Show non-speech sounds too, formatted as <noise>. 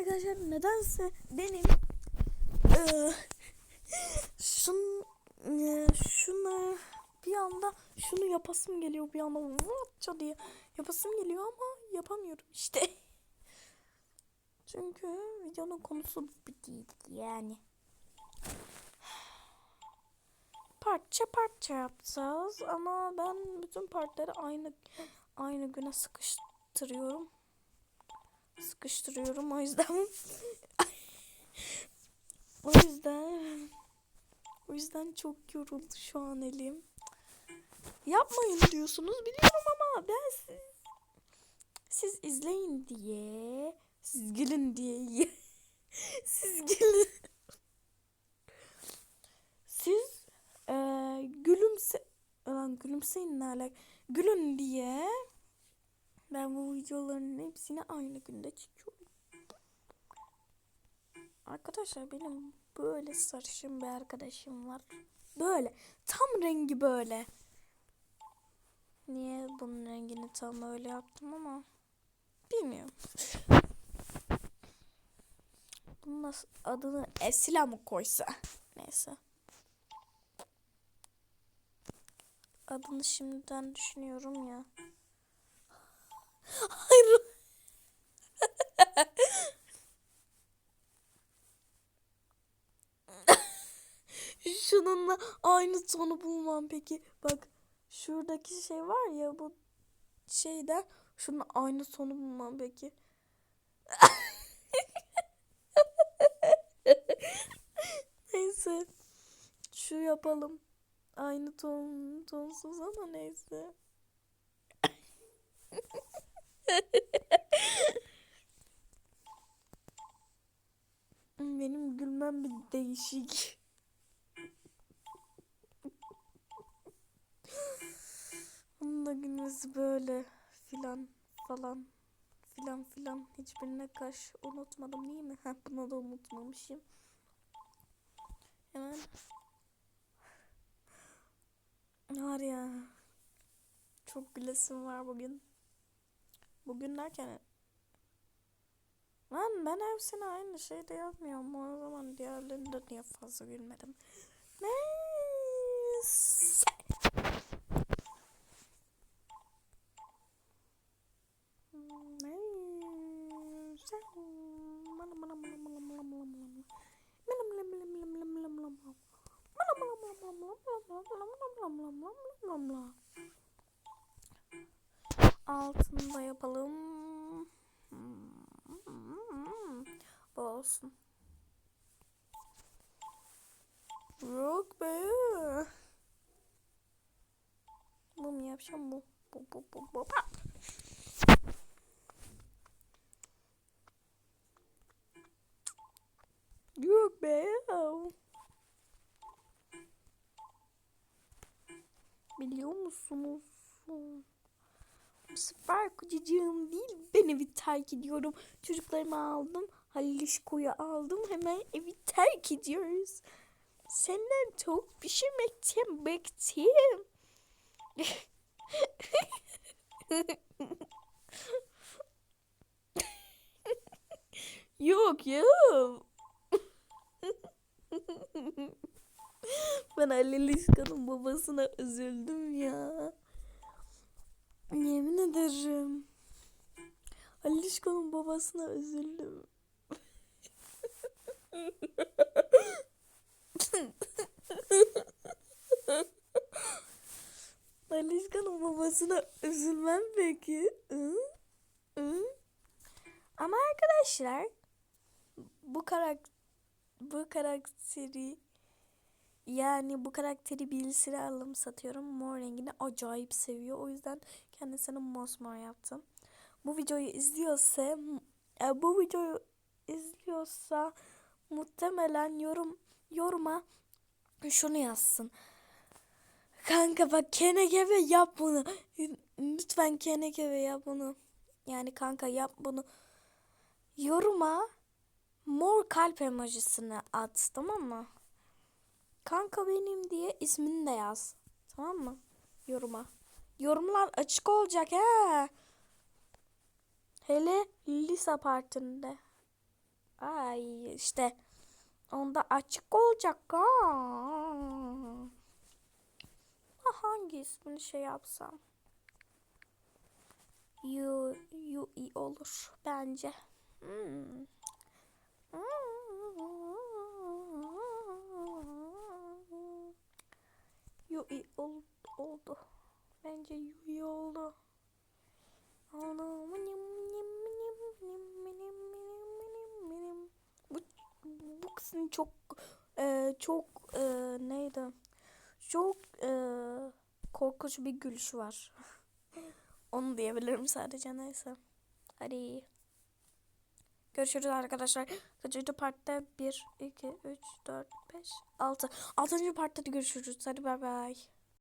arkadaşlar nedense benim eee şun eee, şuna bir anda şunu yapasım geliyor bir anda vurça diye yapasım geliyor ama yapamıyorum işte. Çünkü videonun konusu bu değil yani. Parça parça yapacağız ama ben bütün partları aynı aynı güne sıkıştırıyorum. Sıkıştırıyorum o yüzden. <laughs> O yüzden o yüzden çok yoruldu şu an elim. Yapmayın diyorsunuz biliyorum ama ben siz, siz izleyin diye siz gülün diye <laughs> siz gülün. Siz eee gülümse lan gülümseyin ne alak gülün diye ben bu videoların hepsini aynı günde çekiyorum. Arkadaşlar benim böyle sarışın bir arkadaşım var. Böyle. Tam rengi böyle. Niye bunun rengini tam öyle yaptım ama bilmiyorum. Bunun nasıl- adını Esila mı koysa? Neyse. Adını şimdiden düşünüyorum ya. Hayır. Şununla aynı tonu bulmam peki. Bak şuradaki şey var ya bu şeyden şunun aynı tonu bulmam peki. neyse. Şu yapalım. Aynı ton tonsuz ama neyse. <laughs> Benim gülmem bir değişik. Onun da gülmesi böyle filan falan filan filan hiçbirine kaş unutmadım değil mi? Ha bunu da unutmamışım. Hemen var ya çok gülesim var bugün. Bugün derken Lan ben hepsine aynı şeyde yapmıyorum. O zaman diğerlerinde niye fazla gülmedim? Neyse. Altını da yapalım. Hmm. Bu olsun. Yok be. Bu mu yapacağım bu? Bu bu bu bu. Yok be. Biliyor musunuz? Süper kocacığım değil. Ben evi terk ediyorum. Çocuklarımı aldım. Halil İşko'yu aldım. Hemen evi terk ediyoruz. Senden tavuk pişirmekten bıktım. yok yok. ben Halil İşko'nun babasına üzüldüm ya. Yemin ederim. Alişko'nun babasına üzüldüm. Alişko'nun babasına üzülmem peki. Hı? Hı? Ama arkadaşlar bu karakter bu karakteri yani bu karakteri bilgisayara alım satıyorum. Mor rengini acayip seviyor. O yüzden kendisine mosmor yaptım. Bu videoyu izliyorsa e, bu videoyu izliyorsa muhtemelen yorum yoruma şunu yazsın. Kanka bak kenekeve yap bunu. Lütfen kenekeve yap bunu. Yani kanka yap bunu. Yoruma mor kalp emojisini at tamam mı? Kanka benim diye ismini de yaz. Tamam mı? Yoruma. Yorumlar açık olacak he. Hele lise partinde. Ay işte onda açık olacak. Ha. Ha, hangi ismini şey yapsam? Yu, yu iyi olur bence. Hmm. Yu iyi ol, oldu. Bence iyi oldu. Bu, bu kızın çok e, çok e, neydi? Çok e, korkunç bir gülüşü var. <laughs> Onu diyebilirim sadece neyse. Hadi. Görüşürüz arkadaşlar. Kaçıncı partta 1, 2, 3, 4, 5, 6. 6. partta da görüşürüz. Hadi bay bay.